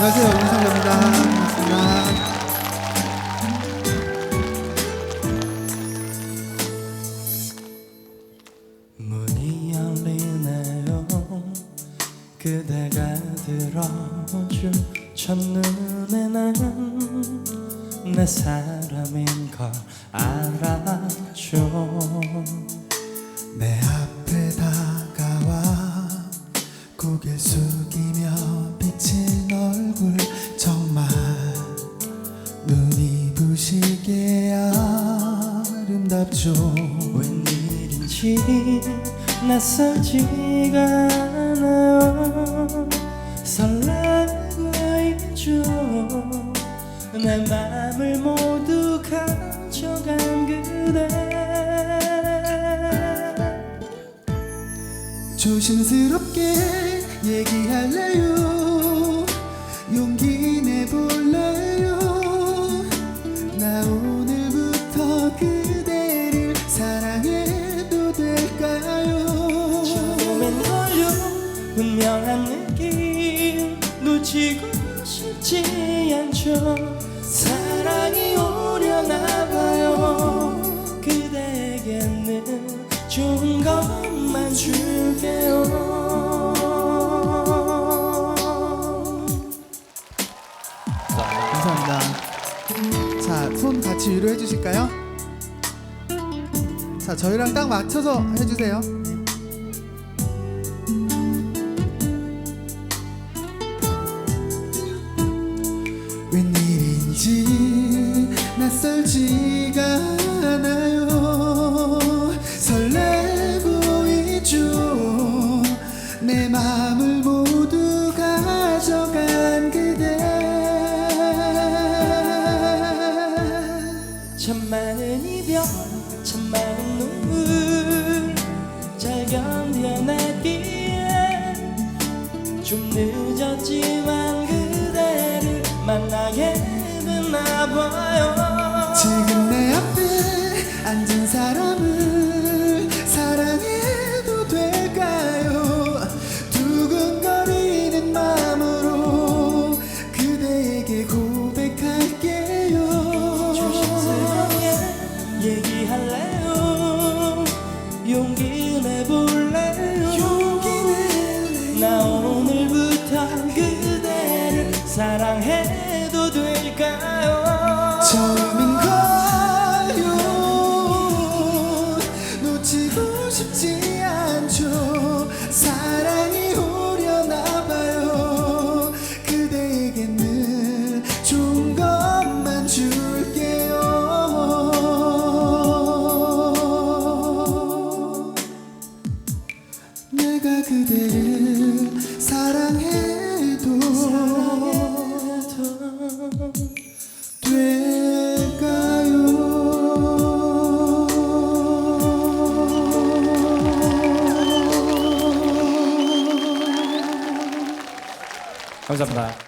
안녕하세요. 윤상입니다. 반갑습니다. 문이 열리네요 그대가 들어줄 첫눈에 난 내 사람인 걸 알았죠 내 앞에 다가와 고개 숙이며 얼굴 정말 눈이 부시게 아름답죠. 웬일인지 낯설지가 않아요. 설레고 있죠 내 맘을 모두 가져간 그대. 조심스럽게 얘기할래요 사랑해도 될까요? 처음엔 걸려 분명한 느낌. 놓치고 싶지 않죠. 사랑이 오려나 봐요. 그대에게는 좋은 것만 줄게요. 감사합니다. 자 손 같이 위로 해 주실까요? 자 저희랑 딱 맞춰서 해주세요. 웬일인지 낯설지 많은 이별 참 많은 눈물 잘 견뎌냈기에 좀 늦었지만 그대를 만나게 됐나 봐요. 지금 내 앞에 앉은 사람을 사랑해도 될까요? 처음인 걸요. 놓치고 싶지 않죠. 사랑이 오려나 봐요. 그대에게는 좋은 것만 줄게요. 내가 그대를 사랑해 감사합니다.